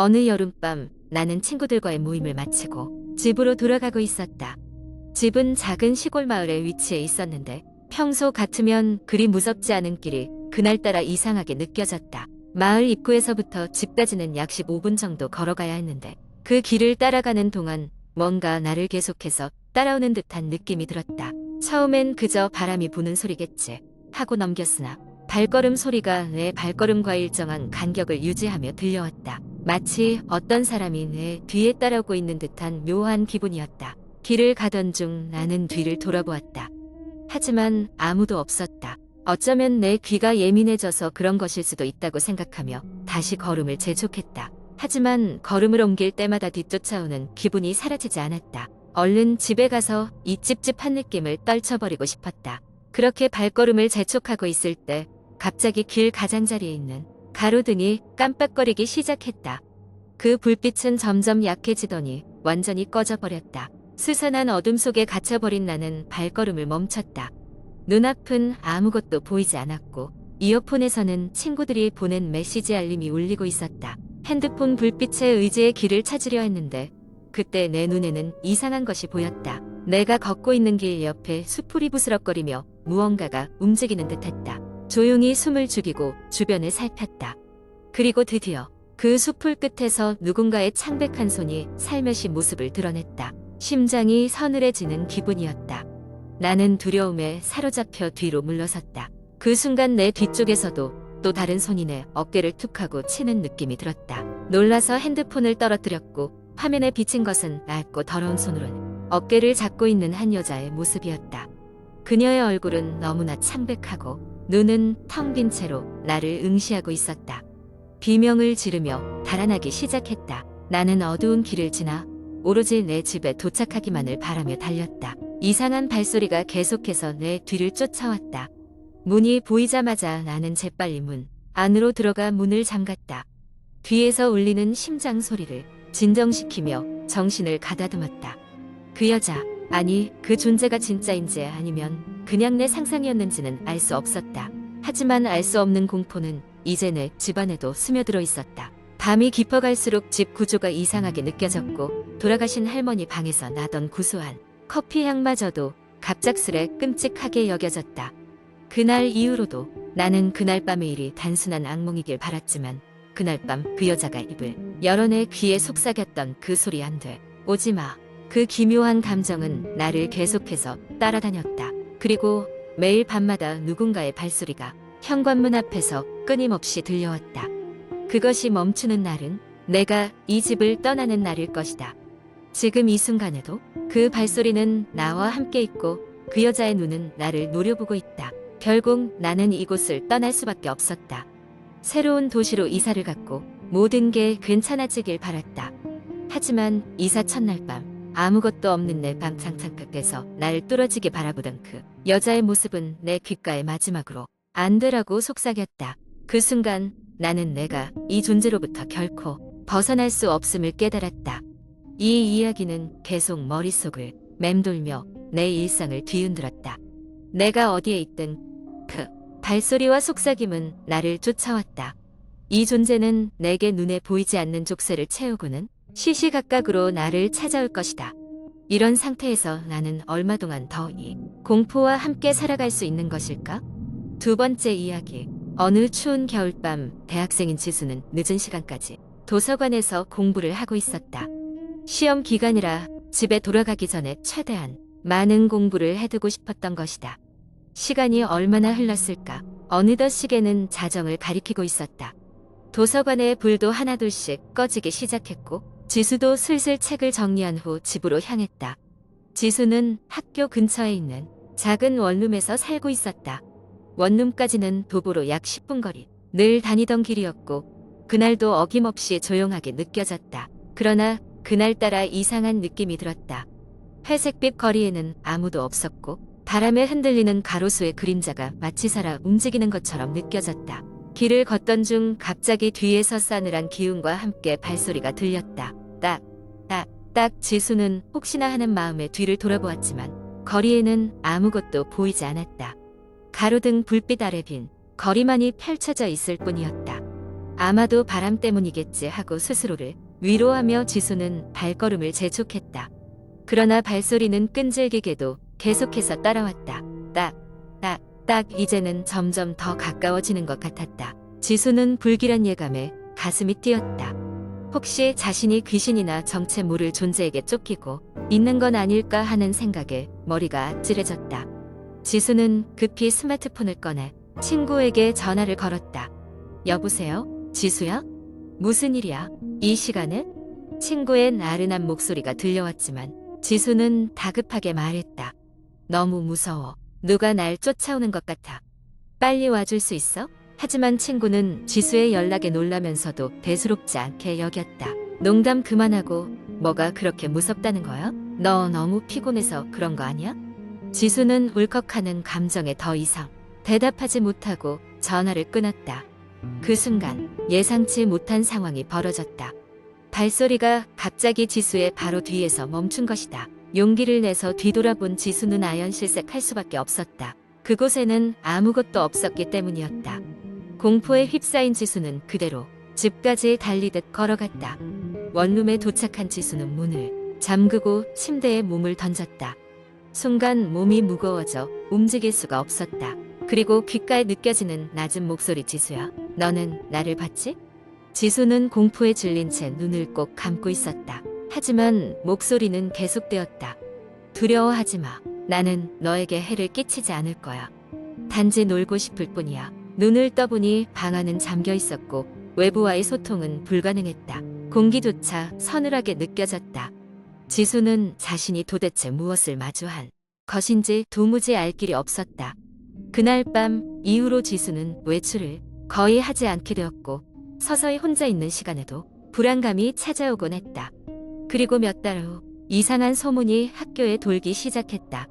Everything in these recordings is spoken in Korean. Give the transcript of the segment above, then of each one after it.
어느 여름밤 나는 친구들과의 모임을 마치고 집으로 돌아가고 있었다. 집은 작은 시골 마을에 위치해 있었는데 평소 같으면 그리 무섭지 않은 길이 그날따라 이상하게 느껴졌다. 마을 입구에서부터 집까지는 약 15분 정도 걸어가야 했는데 그 길을 따라가는 동안 뭔가 나를 계속해서 따라오는 듯한 느낌이 들었다. 처음엔 그저 바람이 부는 소리겠지 하고 넘겼으나 발걸음 소리가 내 발걸음과 일정한 간격을 유지하며 들려왔다. 마치 어떤 사람이 내 뒤에 따라오고 있는 듯한 묘한 기분이었다. 길을 가던 중 나는 뒤를 돌아보았다. 하지만 아무도 없었다. 어쩌면 내 귀가 예민해져서 그런 것일 수도 있다고 생각하며 다시 걸음을 재촉했다. 하지만 걸음을 옮길 때마다 뒤쫓아오는 기분이 사라지지 않았다. 얼른 집에 가서 이 찝찝한 느낌을 떨쳐버리고 싶었다. 그렇게 발걸음을 재촉하고 있을 때 갑자기 길 가장자리에 있는 가로등이 깜빡거리기 시작했다. 그 불빛은 점점 약해지더니 완전히 꺼져버렸다. 스산한 어둠 속에 갇혀버린 나는 발걸음을 멈췄다. 눈앞은 아무것도 보이지 않았고 이어폰에서는 친구들이 보낸 메시지 알림이 울리고 있었다. 핸드폰 불빛에 의지의 길을 찾으려 했는데 그때 내 눈에는 이상한 것이 보였다. 내가 걷고 있는 길 옆에 수풀이 부스럭거리며 무언가가 움직이는 듯했다. 조용히 숨을 죽이고 주변을 살폈다. 그리고 드디어 그 수풀 끝에서 누군가의 창백한 손이 살며시 모습을 드러냈다. 심장이 서늘해지는 기분이었다. 나는 두려움에 사로잡혀 뒤로 물러섰다. 그 순간 내 뒤쪽에서도 또 다른 손이 내 어깨를 툭 하고 치는 느낌이 들었다. 놀라서 핸드폰을 떨어뜨렸고 화면에 비친 것은 낡고 더러운 손으로는 어깨를 잡고 있는 한 여자의 모습이었다. 그녀의 얼굴은 너무나 창백하고 눈은 텅 빈 채로 나를 응시하고 있었다. 비명을 지르며 달아나기 시작했다. 나는 어두운 길을 지나 오로지 내 집에 도착하기만을 바라며 달렸다. 이상한 발소리가 계속해서 내 뒤를 쫓아왔다. 문이 보이자마자 나는 재빨리 문 안으로 들어가 문을 잠갔다. 뒤에서 울리는 심장 소리를 진정시키며 정신을 가다듬었다. 그 여자, 아니 그 존재가 진짜인지 아니면 그냥 내 상상이었는지는 알 수 없었다. 하지만 알 수 없는 공포는 이제 내 집안에도 스며들어 있었다. 밤이 깊어갈수록 집 구조가 이상하게 느껴졌고 돌아가신 할머니 방에서 나던 구수한 커피 향마저도 갑작스레 끔찍하게 여겨졌다. 그날 이후로도 나는 그날 밤의 일이 단순한 악몽이길 바랐지만 그날 밤 그 여자가 입을 여러 내 귀에 속삭였던 그 소리 안 돼. 오지 마. 그 기묘한 감정은 나를 계속해서 따라다녔다. 그리고 매일 밤마다 누군가의 발소리가 현관문 앞에서 끊임없이 들려왔다. 그것이 멈추는 날은 내가 이 집을 떠나는 날일 것이다. 지금 이 순간에도 그 발소리는 나와 함께 있고 그 여자의 눈은 나를 노려보고 있다. 결국 나는 이곳을 떠날 수밖에 없었다. 새로운 도시로 이사를 갔고 모든 게 괜찮아지길 바랐다. 하지만 이사 첫날 밤 아무것도 없는 내 방 창창 끝에서 날 뚫어지게 바라보던 그 여자의 모습은 내 귓가에 마지막으로 안 되라고 속삭였다. 그 순간 나는 내가 이 존재로부터 결코 벗어날 수 없음을 깨달았다. 이 이야기는 계속 머릿속을 맴돌며 내 일상을 뒤흔들었다. 내가 어디에 있든 그 발소리와 속삭임은 나를 쫓아왔다. 이 존재는 내게 눈에 보이지 않는 족쇄를 채우고는 시시각각으로 나를 찾아올 것이다. 이런 상태에서 나는 얼마 동안 더 이 공포와 함께 살아갈 수 있는 것일까? 두 번째 이야기. 어느 추운 겨울밤 대학생인 지수는 늦은 시간까지 도서관에서 공부를 하고 있었다. 시험 기간이라 집에 돌아가기 전에 최대한 많은 공부를 해두고 싶었던 것이다. 시간이 얼마나 흘렀을까? 어느덧 시계는 자정을 가리키고 있었다. 도서관의 불도 하나둘씩 꺼지기 시작했고 지수도 슬슬 책을 정리한 후 집으로 향했다. 지수는 학교 근처에 있는 작은 원룸에서 살고 있었다. 원룸까지는 도보로 약 10분 거리. 늘 다니던 길이었고 그날도 어김없이 조용하게 느껴졌다. 그러나 그날따라 이상한 느낌이 들었다. 회색빛 거리에는 아무도 없었고 바람에 흔들리는 가로수의 그림자가 마치 살아 움직이는 것처럼 느껴졌다. 길을 걷던 중 갑자기 뒤에서 싸늘한 기운과 함께 발소리가 들렸다. 딱, 딱, 딱 지수는 혹시나 하는 마음에 뒤를 돌아보았지만 거리에는 아무것도 보이지 않았다. 가로등 불빛 아래 빈 거리만이 펼쳐져 있을 뿐이었다. 아마도 바람 때문이겠지 하고 스스로를 위로하며 지수는 발걸음을 재촉했다. 그러나 발소리는 끈질기게도 계속해서 따라왔다. 딱, 딱, 딱 이제는 점점 더 가까워지는 것 같았다. 지수는 불길한 예감에 가슴이 뛰었다. 혹시 자신이 귀신이나 정체 모를 존재에게 쫓기고 있는 건 아닐까 하는 생각에 머리가 아찔해졌다. 지수는 급히 스마트폰을 꺼내 친구에게 전화를 걸었다. 여보세요? 지수야? 무슨 일이야? 이 시간에? 친구의 나른한 목소리가 들려왔지만 지수는 다급하게 말했다. 너무 무서워. 누가 날 쫓아오는 것 같아. 빨리 와줄 수 있어? 하지만 친구는 지수의 연락에 놀라면서도 대수롭지 않게 여겼다. 농담 그만하고 뭐가 그렇게 무섭다는 거야? 너 너무 피곤해서 그런 거 아니야? 지수는 울컥하는 감정에 더 이상 대답하지 못하고 전화를 끊었다. 그 순간 예상치 못한 상황이 벌어졌다. 발소리가 갑자기 지수의 바로 뒤에서 멈춘 것이다. 용기를 내서 뒤돌아본 지수는 아연실색할 수밖에 없었다. 그곳에는 아무것도 없었기 때문이었다. 공포에 휩싸인 지수는 그대로 집까지 달리듯 걸어갔다. 원룸에 도착한 지수는 문을 잠그고 침대에 몸을 던졌다. 순간 몸이 무거워져 움직일 수가 없었다. 그리고 귓가에 느껴지는 낮은 목소리 지수야. 너는 나를 봤지? 지수는 공포에 질린 채 눈을 꼭 감고 있었다. 하지만 목소리는 계속되었다. 두려워하지 마. 나는 너에게 해를 끼치지 않을 거야. 단지 놀고 싶을 뿐이야. 눈을 떠보니 방 안은 잠겨 있었고 외부와의 소통은 불가능했다. 공기조차 서늘하게 느껴졌다. 지수는 자신이 도대체 무엇을 마주한 것인지 도무지 알 길이 없었다. 그날 밤 이후로 지수는 외출을 거의 하지 않게 되었고 서서히 혼자 있는 시간에도 불안감이 찾아오곤 했다. 그리고 몇 달 후 이상한 소문이 학교에 돌기 시작했다.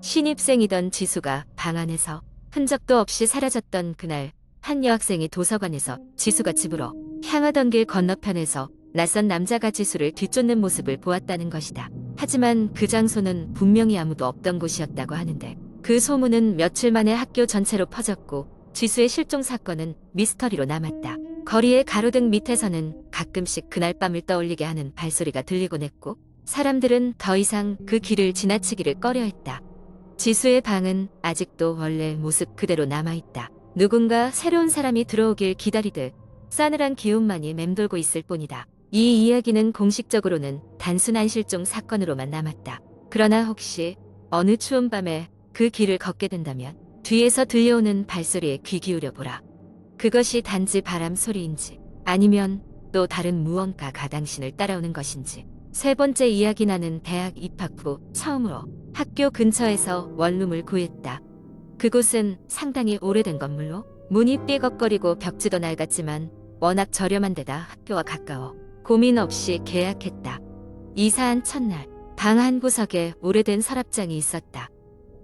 신입생이던 지수가 방 안에서 흔적도 없이 사라졌던 그날 한 여학생이 도서관에서 지수가 집으로 향하던 길 건너편에서 낯선 남자가 지수를 뒤쫓는 모습을 보았다는 것이다. 하지만 그 장소는 분명히 아무도 없던 곳이었다고 하는데 그 소문은 며칠 만에 학교 전체로 퍼졌고 지수의 실종 사건은 미스터리로 남았다. 거리의 가로등 밑에서는 가끔씩 그날 밤을 떠올리게 하는 발소리가 들리곤 했고 사람들은 더 이상 그 길을 지나치기를 꺼려했다. 지수의 방은 아직도 원래 모습 그대로 남아있다. 누군가 새로운 사람이 들어오길 기다리듯 싸늘한 기운만이 맴돌고 있을 뿐이다. 이 이야기는 공식적으로는 단순한 실종 사건으로만 남았다. 그러나 혹시 어느 추운 밤에 그 길을 걷게 된다면 뒤에서 들려오는 발소리에 귀 기울여 보라. 그것이 단지 바람 소리인지 아니면 또 다른 무언가가 당신을 따라오는 것인지. 세 번째 이야기 나는 대학 입학 후 처음으로 학교 근처에서 원룸을 구했다. 그곳은 상당히 오래된 건물로 문이 삐걱거리고 벽지도 낡았지만 워낙 저렴한 데다 학교와 가까워 고민 없이 계약했다. 이사한 첫날 방 한 구석에 오래된 서랍장이 있었다.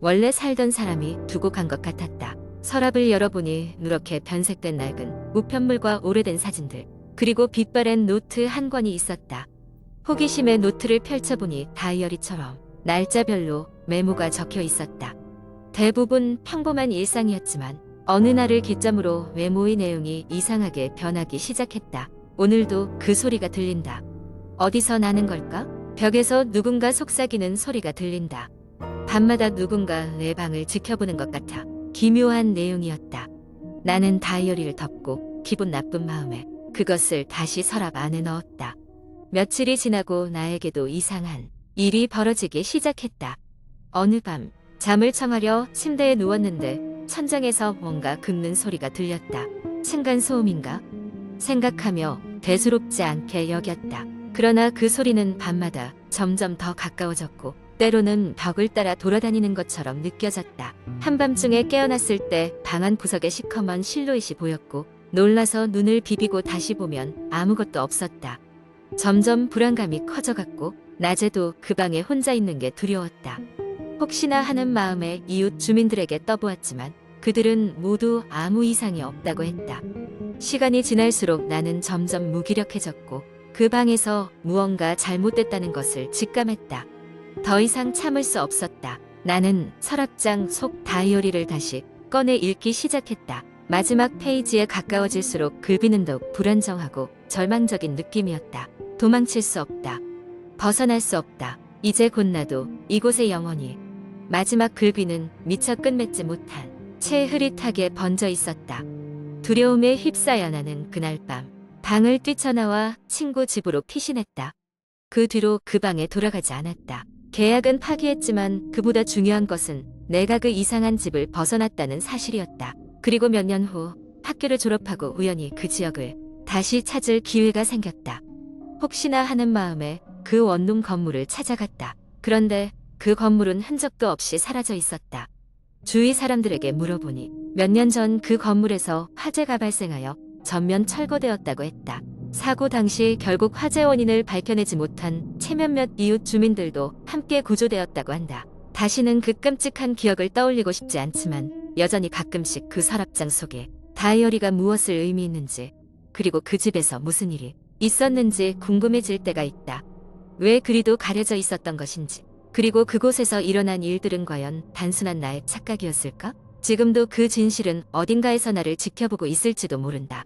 원래 살던 사람이 두고 간 것 같았다. 서랍을 열어보니 누렇게 변색된 낡은 우편물과 오래된 사진들 그리고 빛바랜 노트 한 권이 있었다. 호기심에 노트를 펼쳐보니 다이어리처럼 날짜별로 메모가 적혀 있었다. 대부분 평범한 일상이었지만 어느 날을 기점으로 메모의 내용이 이상하게 변하기 시작했다. 오늘도 그 소리가 들린다. 어디서 나는 걸까? 벽에서 누군가 속삭이는 소리가 들린다. 밤마다 누군가 내 방을 지켜보는 것 같아. 기묘한 내용이었다. 나는 다이어리를 덮고 기분 나쁜 마음에 그것을 다시 서랍 안에 넣었다. 며칠이 지나고 나에게도 이상한 일이 벌어지기 시작했다. 어느 밤 잠을 청하려 침대에 누웠는데 천장에서 뭔가 긁는 소리가 들렸다. 층간 소음인가? 생각하며 대수롭지 않게 여겼다. 그러나 그 소리는 밤마다 점점 더 가까워졌고 때로는 벽을 따라 돌아다니는 것처럼 느껴졌다. 한밤중에 깨어났을 때 방 안 구석에 시커먼 실루엣이 보였고 놀라서 눈을 비비고 다시 보면 아무것도 없었다. 점점 불안감이 커져갔고 낮에도 그 방에 혼자 있는 게 두려웠다. 혹시나 하는 마음에 이웃 주민들에게 떠보았지만 그들은 모두 아무 이상이 없다고 했다. 시간이 지날수록 나는 점점 무기력해졌고 그 방에서 무언가 잘못됐다는 것을 직감했다. 더 이상 참을 수 없었다. 나는 서랍장 속 다이어리를 다시 꺼내 읽기 시작했다. 마지막 페이지에 가까워질수록 글비는 더욱 불안정하고 절망적인 느낌이었다. 도망칠 수 없다. 벗어날 수 없다. 이제 곧 나도 이곳에 영원히. 마지막 글비는 미처 끝맺지 못한 채 흐릿하게 번져 있었다. 두려움에 휩싸여 나는 그날 밤 방을 뛰쳐나와 친구 집으로 피신했다. 그 뒤로 그 방에 돌아가지 않았다. 계약은 파기했지만 그보다 중요한 것은 내가 그 이상한 집을 벗어났다는 사실이었다. 그리고 몇 년 후 학교를 졸업하고 우연히 그 지역을 다시 찾을 기회가 생겼다. 혹시나 하는 마음에 그 원룸 건물을 찾아갔다. 그런데 그 건물은 흔적도 없이 사라져 있었다. 주위 사람들에게 물어보니 몇 년 전 그 건물에서 화재가 발생하여 전면 철거되었다고 했다. 사고 당시 결국 화재 원인을 밝혀내지 못한 체면몇 이웃 주민들도 함께 구조되었다고 한다. 다시는 그 끔찍한 기억을 떠올리고 싶지 않지만 여전히 가끔씩 그 서랍장 속에 다이어리가 무엇을 의미했는지 그리고 그 집에서 무슨 일이 있었는지 궁금해질 때가 있다. 왜 그리도 가려져 있었던 것인지 그리고 그곳에서 일어난 일들은 과연 단순한 나의 착각이었을까? 지금도 그 진실은 어딘가에서 나를 지켜보고 있을지도 모른다.